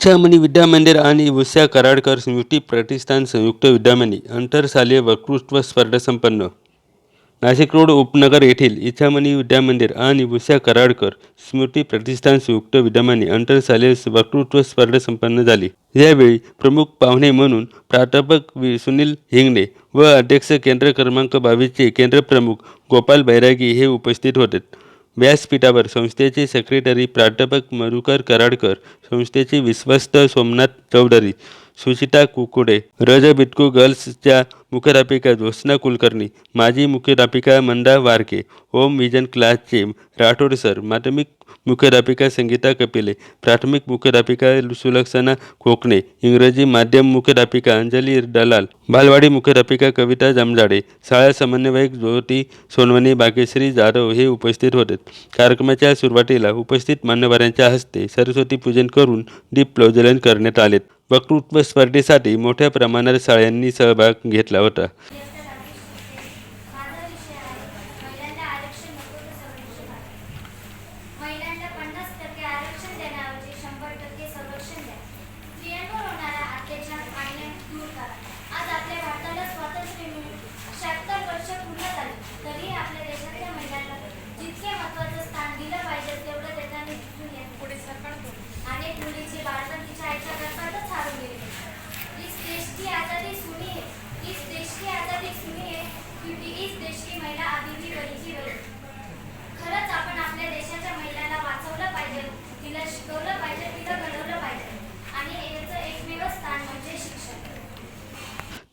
इच्छामणी विद्यामंदिर आणि उषा कराडकर स्मृती प्रतिष्ठान संयुक्त विद्यामंदिर आंतरशालेय वक्तृत्व स्पर्धा संपन्न. नाशिक रोड उपनगर येथील इच्छामणी विद्यामंदिर आणि उषा कराडकर स्मृती प्रतिष्ठान संयुक्त विद्यामंदिर आंतरशालेय वक्तृत्व स्पर्धा संपन्न झाली. यावेळी प्रमुख पाहुणे म्हणून प्राध्यापक सुनील हिंगणे व अध्यक्ष केंद्र क्रमांक बावीसचे केंद्रप्रमुख गोपाल बैरागी हे उपस्थित होते. व्यासपीठावर संस्थेचे सेक्रेटरी प्राध्यापक मधुकर कराडकर संस्थेचे विश्वस्त सोमनाथ चौधरी सुचिता कुकुडे रज बिटकू गर्ल्सच्या मुख्याध्यापिका ज्योत्स्ना कुलकर्णी माजी मुख्याध्यापिका मंदा वारके होम विजन क्लासचे राठोड सर माध्यमिक मुख्याध्यापिका संगीता कपिले प्राथमिक मुख्याध्यापिका सुलक्षणा कोकणे इंग्रजी माध्यम मुख्याध्यापिका अंजली दलाल बालवाडी मुख्याध्यापिका कविता जमजाडे शाळा समन्वयक ज्योती सोनवणी बागेश्री जाधव हे उपस्थित होते. कार्यक्रमाच्या सुरुवातीला उपस्थित मान्यवरांच्या हस्ते सरस्वती पूजन करून दीप प्रज्वलन करण्यात आले. वक्तृत्व स्पर्धेसाठी मोठ्या प्रमाणात शाळांनी सहभाग घेतला होता.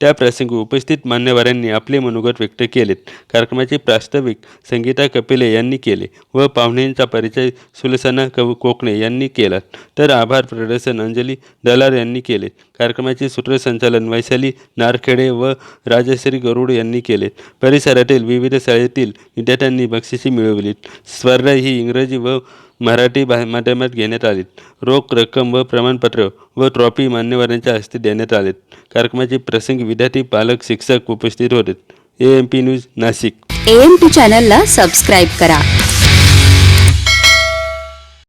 त्या प्रसंगी उपस्थित मान्यवरांनी आपले मनोगत व्यक्त केलेत. कार्यक्रमाचे प्रास्ताविक संगीता कपिले यांनी केले व पाहुण्यांचा परिचय सुलसना कव कोकणे यांनी केला. तर आभार प्रदर्शन अंजली दलार यांनी केले. कार्यक्रमाचे सूत्रसंचालन वैशाली नारखेडे व राजश्री गरुड यांनी केले. परिसरातील विविध शाळेतील विद्यार्थ्यांनी बक्षिसे मिळवली स्पर्धा ही इंग्रजी व मराठी भा माध्यमात घेण्यात आली रोख रक्कम व प्रमाणपत्र व ट्रॉफी मान्यवरांच्या हस्ते देण्यात आलेत. कार्यक्रमाचे प्रसंगी विद्यार्थी पालक शिक्षक उपस्थित होते. A M P news Nashik. A M P चॅनलला सबस्क्राईब करा.